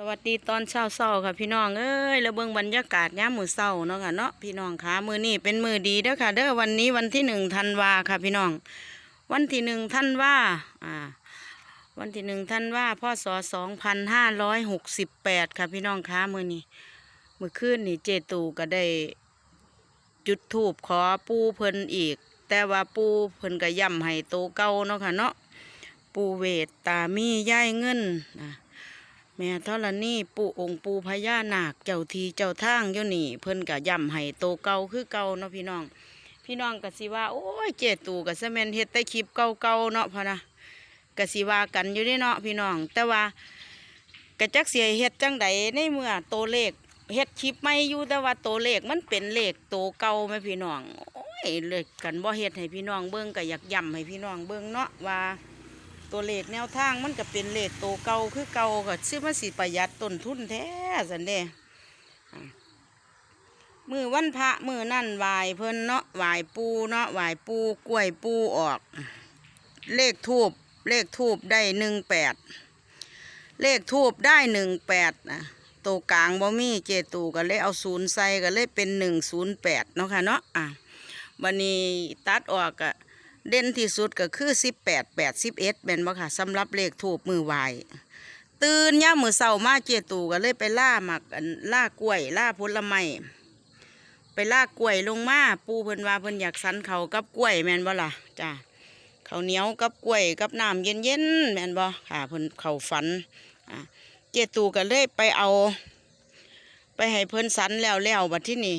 สวัสดีตอนเช้าเช้าค่ะพี่น้องเอ้ยแล้วเบิงบรรยากาศยามมือเช้าเนาะค่ะเนาะพี่น้องคะมือนี้เป็นมือดีเด้อค่ะเด้อวันนี้วันที่หนึ่งธันวาค่ะพี่น้อง วันที่หนึ่งธันวาอ่า วันที่หนึ่งธันวาพศสองพันห้าร้อยหกสิบแปดค่ะพี่น้องคะมือนี้มื้อคืนนี่เจตูก็ได้ จุดทูบขอปูเพิ่นอีก แต่ว่าปูเพิ่นก็ย่ำให้โตเก่าเนาะค่ะเนาะปูเวทตามีย่ายเงินนะ แม่ธรณีปูองค์ปูพญานาคเจ้าทีเจ้าทางอยู่นี่เพิ่นก็ย่ำให้โตเก่าคือเก่าเนาะพี่น้อง พี่น้องก็สิว่า โอ้ยเจตูก็สะแม่นเฮ็ดแต่คลิปเก่าๆเนาะพะนะก็สิว่ากันอยู่เด้เนาะพี่น้อง แต่ว่าก็จักเสียเฮ็ดจังใดในเมื่อโตเลขเฮ็ดคลิปไม่อยู่แต่ว่าโตเลขมันเป็นเลขตัวเก่าไหมพี่น้องโอ้ยเลขกันบ่เฮ็ดให้พี่น้องเบิ่งก็อยากย้ำให้พี่น้องเบิ่งเนาะว่า ตัวเลขแนวทางมันก็เป็นเลขตัวเก่าคือเก่าก็ซื้อมาสิประหยัดต้นทุนแท้สันเด้มือวันพระมือนั่นไหวายเพิ่นเนาะไหวายปูเนาะไหวายปูกล้วยปูออก เลขทูบเลขทูบได้หนึ่งแปดเลขทูบได้หนึ่งแปดนะตัวกลางบ่มีเจตูก็เลยเอาศูนย์ใส่ก็เลยเป็นหนึ่งศูนย์แปดเนาะค่ะเนาะอะวันนี้ตัดออกก็ เด่นที่สุดก็คือสิบแปดแปดสิบเอ็ดเป็นบ่ค่ะสำหรับเลขถูกมือไหวตื่นย่ามือเสามาเจตูก็เลยไปล่าหมักล่ากล้วยล่าผลไม้ไปล่ากล้วยลงมาปูเพิ่นว่าเพิ่นอยากสันเขากับกล้วยแมนบ่ล่ะจ้าข้าเหนียวกับกล้วยกับน้ำเย็นๆแมนบ่ค่ะเพิ่นเขาฝันเจตูก็เลยไปเอา ไปให้เพิ่นสันแล้วแล้วบัดที่นี่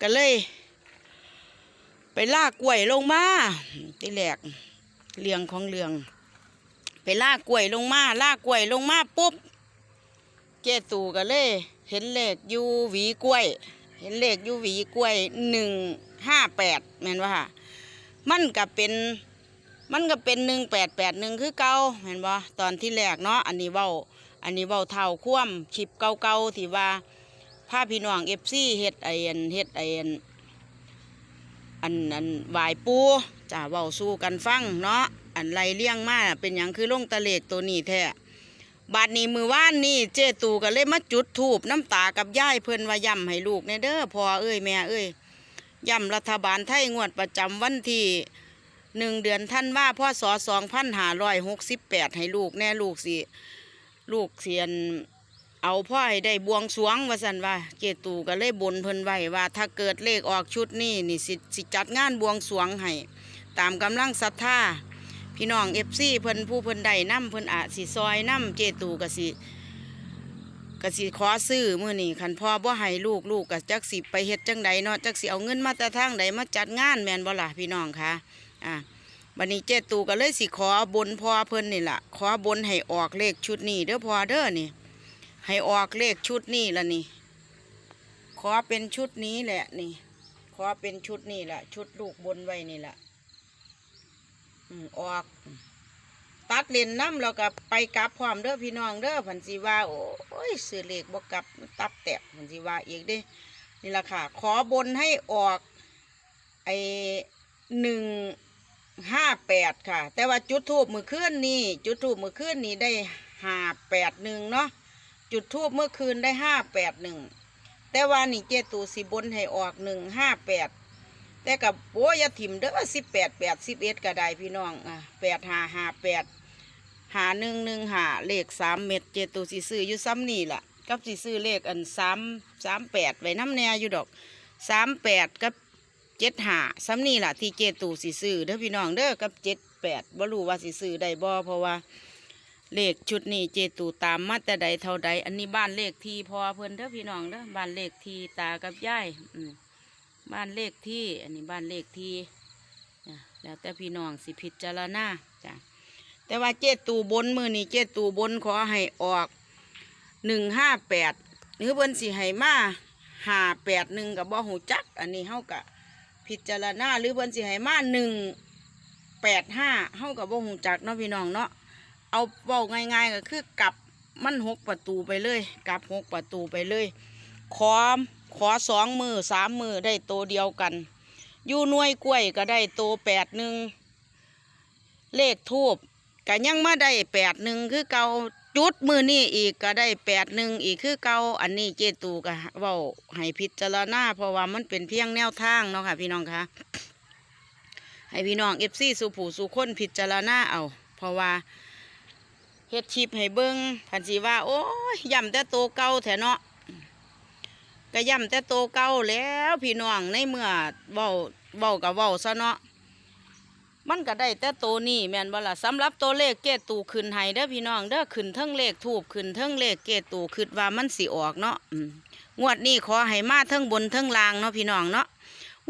ก็เลย ไปลากกล้วยลงมาที่แรกเลียงของเลียงไปลากกล้วยลงมาลากกล้วยลงมาปุ๊บเจตูก็เลย เห็นเลขยูหวีกล้วย เห็นเลขยูหวีกล้วยหนึ่งห้าแปดแม่นว่าค่ะมันก็เป็นมันก็เป็นหนึ่งแปดแปดหนึ่งคือเก่าเห็นบ่ตอนที่แรกเนาะอันนี้เว้าอันนี้เว้าเท่าคว่ำคลิปเก่าๆที่ว่าพาพี่น้องเอฟซีเฮ็ดไออันเฮ็ดไออัน อันอันวายปูจ้าเว้าสู้กันฟังเนาะอันไรเลี้ยงมาเป็นอย่างคือลงตะเลกตัวนี้แท้บาดนี้มือว่านนี่เจตูก็เลยมาจุดทูบน้ำตากับย่ายเพิ่นว่าย่ำให้ลูกในเด้อพ่อเอ้ยแม่เอ้ยย่ำรัฐบาลไทยงวดประจำวันที่หนึ่งเดือนท่านว่าพ่อสอสองพันหาร้อยหกสิบแปดให้ลูกแน่ลูกสิลูกเสียน เอาพ่อให้ได้บวงสรวงว่าสันว่าเจตูก็เลยบนเพิ่นไว้ว่า ถ้าเกิดเลขออกชุดนี้นี่สิสิจัดงานบวงสรวงให้ตามกำลังศรัทธาพี่น้องเอฟซีเพิ่นผู้เพิ่นได้น้ำเพิ่นอาสิซอยน้ำเจตูก็สิก็สิขอซื้อมื้อนี้คันพ่อบ่ให้ลูกลูกก็จักสิไปเฮ็ดจังใดเนาะจักสิเอาเงินมาแต่ทางใดมาจัดงานแม่นบ่ล่ะพี่น้องคะอ่าบันนี้เจตูก็เลยสิขอบนพอเพิ่นนี่ล่ะขอบนให้ออกเลขชุดนี้เด้อพอเด้อนี่ ให้ออกเลขชุดนี้ละนี่ ขอเป็นชุดนี้แหละนี่ ขอเป็นชุดนี้แหละ ชุดลูกบนไว้นี่แหละอืมออก ตัดเลนน้ำแล้วก็ไปกลับพร้อมเด้อพี่น้องเด้อผันสีว่า โอ้ยซื้อเลขบวกลับตับแตกผันสีว่าอีกด้นี่แหละค่ะ ขอบนให้ออก ไอหนึ่งห้าแปดค่ะ แต่ว่าจุดทูบมือคืนนี่ จุดทูบมือคืนนี่ได้ห้าแปดหนึ่งเนาะ จุดทูบเมื่อคืนได้ห้าแปดหนึ่งแต่ว่านี่เจตูสิบนให้ออกหนึ่งห้าแปดแต่กับโอ้ยาถิ่มเด้อสิบแปดแปดสิบเอ็ดก็ได้พี่น้องอะแปดห้าห้าแปดหาหนึ่งหนึ่งหาเลขสามเม็ดเจตูสิซื้ออยู่ซ้ำนี่แหละกับสิซื้อเลขอันสามสามแปดไว้น้ำแน่อยู่ดอกสามแปดกับเจ็ดหาซ้ำนี่แหละที่เจตูสิซื้อเด้อพี่น้องเด้อกับเจ็ดแปดบ่รู้ว่าสิซื้อได้บ่เพราะว่า เลขชุดนี้เจตูตามมาแต่ใดเท่าใด อันนี้บ้านเลขที่พอเพิ่นเด้อพี่น้องเด้อบ้านเลขที่ตากับยายบ้านเลขที่ อันนี้บ้านเลขที่แล้วแต่พี่น้องสิพิจารณาจ้ะแต่ว่าเจตูบนมือนี่เจตูบนขอให้ออกหนึ่งห้าแปดหรือเพิ่นสิให้มาห้าแปดหนึ่งกับบ่หูจัก อันนี้เฮากะพิจารณาหรือเพิ่นสิให้มาหนึ่งแปดห้าเฮากับวงจักเนาะพี่น้องเนาะ เอาเว้าง่ายๆก็คือกลับมันหกประตูไปเลย กลับหกประตูไปเลย ขอขอสองมือสามมือได้โตวเดียวกัน อยู่หน่วยกล้วยก็ได้โตแปดหนึ่งเลขทูบก็ยังมาได้แปดหนึ่งคือเกาจุดมือนี่อีกก็ได้แปดหนึ่งอีกคือเกาอันนี้เจตูก็เว้าให้พิจารณาเพราะว่ามันเป็นเพียงแนวทางเนาะค่ะพี่น้องคะให้พี่น้องเอฟซีสุผูสุคนพิจารณาเอา เพราะว่า เฮ็ดชิปให้เบิ้งพันสีว่า โอ้ยย่ำแต่โตเก่าแถเนาะก็ย่ำแต่โตเก่าแล้วพี่น้องในเมื่อเว้าเว้ากับเว้าซะเนาะมันก็ได้แต่โตนี้แม่นบ่ล่ะสำหรับตัวเลขเกตตูขึ้นให้เด้อพี่น้องเด้อขึ้นเทั้งเลขทูบขึ้นเทั้งเลขเกตตูคิดว่ามันสิออกเนาะงวดนี้ขอให้มาเทั้งบนเทั้งล่างเนาะพี่น้องเนาะ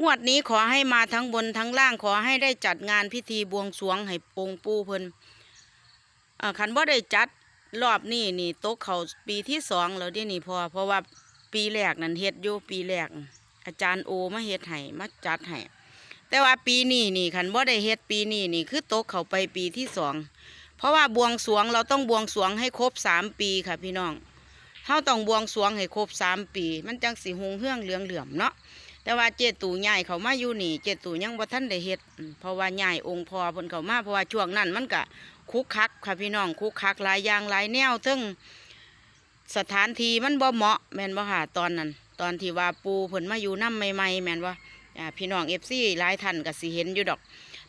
งวดนี้ขอให้มาทั้งบนทั้งล่างขอให้ได้จัดงานพิธีบวงสรวงให้องค์ปู่เพิ่น อ่าคันบ่ได้จัดรอบนี้นี่ตกเขาปีที่สองแล้วเดี๋ยวนี้พอเพราะว่าปีแรกนั่นเฮ็ดอยู่ปีแรก อาจารย์โอมาเฮ็ดให้มาจัดให้แต่ว่าปีนี้นี่คันบ่ได้เฮ็ดปีนี้นี่คือตกเขาไปปีที่สองเพราะว่าบวงสรวงเราต้องบวงสรวงให้ครบสามปีค่ะพี่น้องเฮาต้องบวงสรวงให้ครบสามปี มันจังสิหงเฮืองเหลืองเหลื่อมเนาะแต่ว่าเจตูใหญ่เขามาอยู่นี่ เจตูยังบ่ทันได้เฮ็ดเพราะว่าใหญ่องค์พอเพิ่นเขามาเพราะว่าช่วงนั้นมันก็ คุกคักค่ะพี่น้องคุกคักหลายอย่างหลายแนวถึงสถานที่มันบ่เหมาะแม่นบ่ค่ะตอนนั้น ตอนที่ว่าปูเพิ่นมาอยู่นํใหม่ๆแม่นบ่อ่าพี่น้องเอฟซีหลายท่านก็สิเห็นอยู่ดอก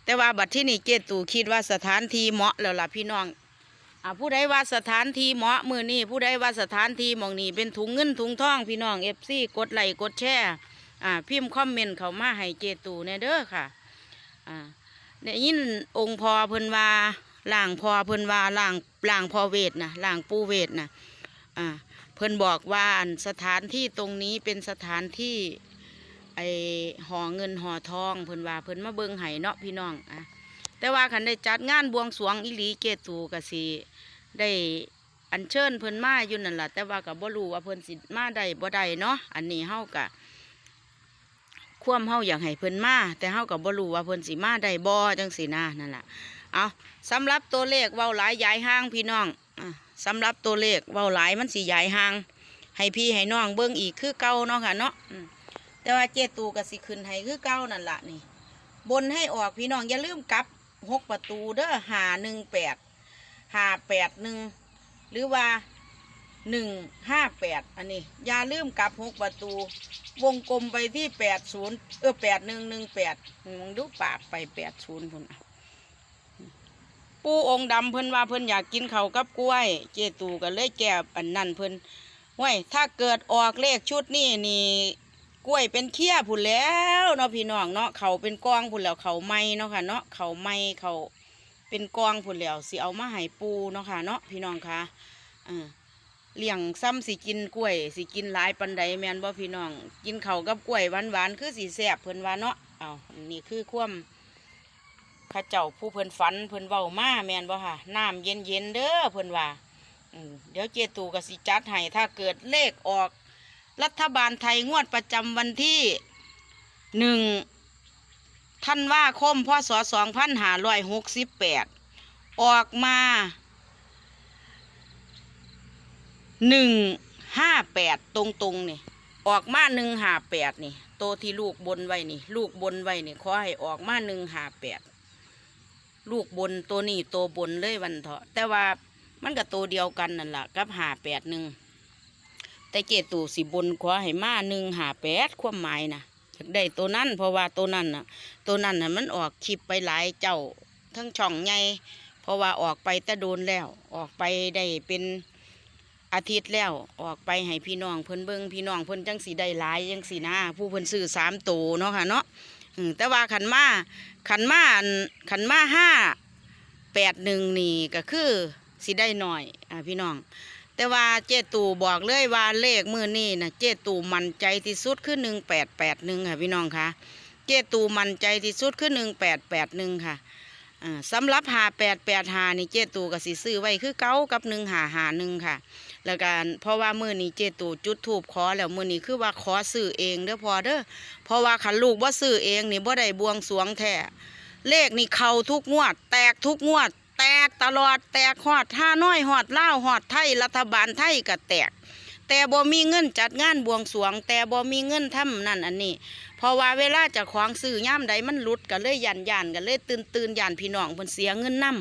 แต่ว่าบัดที่นี่เจตูคิดว่าสถานที่เหมาะแล้วล่ะพี่น้องอ่าผู้ใดว่าสถานที่เหมาะมือนี่ผู้ใดว่าสถานที่มองนี่เป็นถุงเงินถุงทองพี่น้องเอฟซีกดไลค์กดแชร์อ่าพิมพ์คอมเมนต์เขามาให้เจตูแน่เด้อค่ะอ่าได้ยินองค์พอเพิ่นว่า ล่างพอเพิ่นว่าล่างล่างพอเวทนะล่างปูเวทนะอ่าเพิ่นบอกว่าสถานที่ตรงนี้เป็นสถานที่ไอห่อเงินห่อทอง เพิ่นว่าเพิ่นมาเบิงไห้เนาะพี่น้องอะแต่ว่าคันได้จัดงานบวงสรวงอีหลีเกตูก็สิได้อัญเชิญเพิ่นมาอยู่นั่นล่ะแต่ว่าก็บ่รู้ว่าเพิ่นสิมาได้บ่ได้เนาะอันนี้เฮาก็ควมเฮาอยากให้เพิ่นมาแต่เฮาก็บ่รู้ว่าเพิ่นสิมาได้บ่จังซี่นะนั่นล่ะ เอาสำหรับตัวเลขเว้าหลายยายห่างพี่น้องอสำหรับตัวเลขเว้าหลายมันสิยายห่าง ให้พี่ให้น้องเบิ่งอีกคือเก่าเนาะค่ะเนาะแต่ว่าเจตูก็สิขึ้นให้คือเก้านั่นละนี่ บนให้ออกพี่น้องอย่าลืมกลับหกประตูเด้อหาหนึ่งแปดหาแปดหนึ่งหรือว่าหนึ่งห้าแปดอันนี้อย่าลืมกลับหกประตู วงกลมไปที่แปดศูนย์เออแปดหนึ่งหนึ่งแปดมองดูปากไปแปดศูนย์พุ่นน่ะ ปูองค์ดำเพิ่นว่าเพิ่นอยากกินเขากับกล้วย เจตูก็เลยแก้อันนั่นเพิ่นห้วยถ้าเกิดออกเลขชุดนี้นี่กล้วยเป็นเคี้ยผุนแล้วเนาะพี่น้องเนาะเขาเป็นกองผุนแล้วเขาไม่เนาะค่ะเนาะเขาไม่เขาเป็นกองผุนแล้วสิเอามาให้ปูเนาะค่ะเนาะพี่น้องค่ะเออเลี้ยงซ้ำสิกินกล้วย สิกินหลายปันใดแมนบ่พี่น้อง กินเขากับกล้วยหวานๆคือสีแซ่บเพิ่นว่าเนาะเอานี่คือความ ข้าเจ้าผู้เพิ่นฝันเพิ่นเว้ามาแมนบ่ค่ะน้ำเย็นๆเด้อเพิ่นว่าเดี๋ยวเจตูก็สิจัดให้ถ้าเกิดเลขออก รัฐบาลไทยงวดประจำวันที่หนึ่งท่านว่าคมพศสองพันห้าร้อยหกสิบแปดออกมาหนึ่งห้าแปดตรงตรงๆนี่ออกมาหนึ่งห้าแปดนี่โตที่ลูกบนไว้นี่ ลูกบนไว้นี่ขอให้ออกมาหนึ่งห้าแปด ลูกบนตัวนี้ตัวบนเลยวันเถาะแต่ว่ามันก็ตัวเดียวกันนั่นแหละกับหาแปดหนึ่งแต่เจตูสิบนขวาให้มาหนึ่งหาแปดความหมายนะอยากได้ตัวนั้นเพราะว่าตัวนั้นน่ะ ตัวนั้นน่ะมันออกคลิปไปหลายเจ้าทั้งช่องใหญ่เพราะว่าออกไปแต่โดนแล้ว ออกไปได้เป็นอาทิตย์แล้วออกไปให้พี่น้องเพิ่นเบิ่งพี่น้องเพิ่นจังสีได้หลายจังสีนะผู้เพิ่นซื้อสามตัวเนาะค่ะเนาะ แต่ว่าขันมาขันมาขันมาห้าแปดหนึ่งนี่ก็คือสิได้หน่อยอ่าพี่น้อง แต่ว่าเจตูบอกเลยว่าเลขมือนี่นะเจตูมั่นใจที่สุดคือหนึ่งแปดแปดหนึ่งค่ะพี่น้องคะเจตูมั่นใจที่สุดคือหนึ่งแปดแปดหนึ่งค่ะสำหรับหาแปดแปดหานี่เจตูก็สิซื้อไว้คือเก้ากับหนึ่งหาหาหนึ่งค่ะ แล้วกันเพราะว่ามือนี้เจตูจุดถูบขอแล้วมือนี้คือว่าขอซื้อเองเด้อพอเด้อเพราะว่าขันลูกว่าซื้อเองนี่บ่ได้บวงสรวงแท้เลขนี่เข้าทุกงวด แตกทุกงวด แตกตลอดแตกหอดท่าน้อยหอดเล่าหอดไทยรัฐบาลไทยก็แตก แต่บ่มีเงินจัดงานบวงสรวง แต่บ่มีเงินทำนั่นอันนี้เพราะว่าเวลาจะของซื้อย่ามใดมันหลุดก็เลยยันยันกันเลยตื่นตื่นยันพี่น้องเพิ่นเสียเงินนํ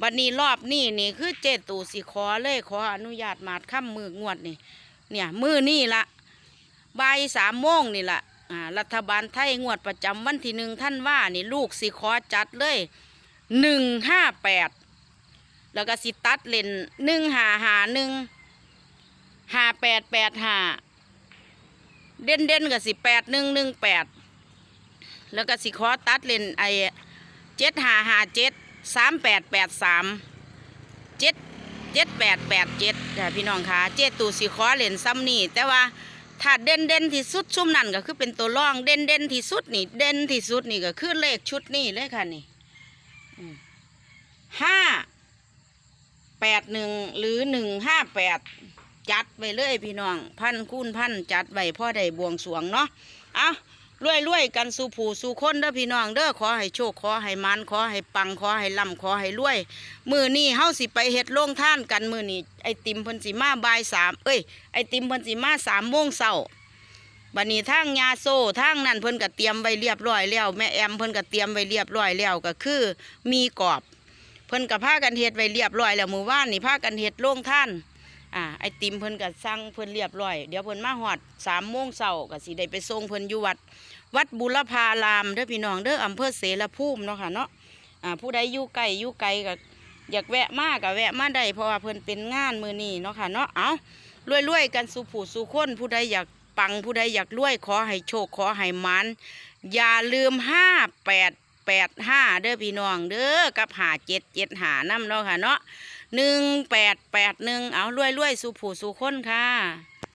บัดนี้รอบนี้นี่คือเจตูสิขอเลยขออนุญาตมาดค่ำมืองวดนี่เนี่ยมือนี่ละบ่ายสามโมงนี่ละอ่ารัฐบาลไทยงวดประจำวันที่หนึ่งท่านว่านี่ลูกสิขอจัดเลยหนึ่งห้าแปดแล้วก็สิตัดเลนหนึ่งหาหาหนึ่งห้าแปดแปดห้าเด่นเด่นกับสิแปดหนึ่งหนึ่งแปดแล้วก็สิขอตัดเลนไอเจ็ดหาหาเจ็ด สามแปดแปดสามเจ็ดเจ็ดแปดแปดเจ็ดจ้ะพี่น้องคะเจ็ดตูสิขอเลนซ้ำนี่แต่ว่าถ้าเด่นเด่นที่สุดชุ่มนั่นก็คือเป็นตัวร่องเด่นเด่นที่สุดนี่ เด่นที่สุดนี่ก็คือเลขชุดนี่เลยค่ะนี่ห้าแปดหนึ่งหรือหนึ่งห้าแปดจัดไปเลยพี่น้อง พันคูณพันจัดไว้พ่อได้บวงสรวงเนาะเอา รวยรวยกันสู่ผู้สู่คนเด้อพี่น้องเด้อขอให้โชคขอให้มันขอให้ปังขอให้ร่ำขอให้รวย มือนี่เฮาสิไปเฮ็ดโรงท่านกันมือนี่ไอติมเพิ่นสิมาบ่ายสามเอ้ยไอติมเพิ่นสิมาสามโมงเช้าบัดนี้ทางยาโซทางนั้นเพิ่นก็เตรียมไว้เรียบร้อยแล้วแม่แอมเพิ่นก็เตรียมไว้เรียบร้อยแล้วก็คือ มีกรอบ เพิ่นก็พากันเฮ็ดไว้เรียบร้อยแล้วมื้อวานนี่พากันเฮ็ดโรงท่านอ่าไอติมเพิ่นก็สั่งเพิ่นเรียบร้อย เดี๋ยวเพิ่นมาฮอดสามโมงเช้าก็สิได้ไปส่งเพิ่นอยู่วัด วัดบุรพารามเด้อพี่น้องเด้ออำเภอเสรภูมิเนาะค่ะเนาะอ่าผู้ใดอยู่ไกลอยู่ไกลก็อยากแวะมาก็แวะมาได้เพราะว่าเพิ่นเป็นงานมือนี้เนาะค่ะเนาะเอารวยๆกันสู่ผู้สู่คนผู้ใดอยากปังผู้ใดอยากรวยขอให้โชคขอให้มันอย่าลืมห้าแปดแปดห้าเด้อพี่น้องเด้อกับหาเจ็ดเจ็ดหาน้ำเนาะค่ะเนาะหนึ่งแปดแปดหนึ่งเอารวยๆสู่ผู้สู่คนค่ะ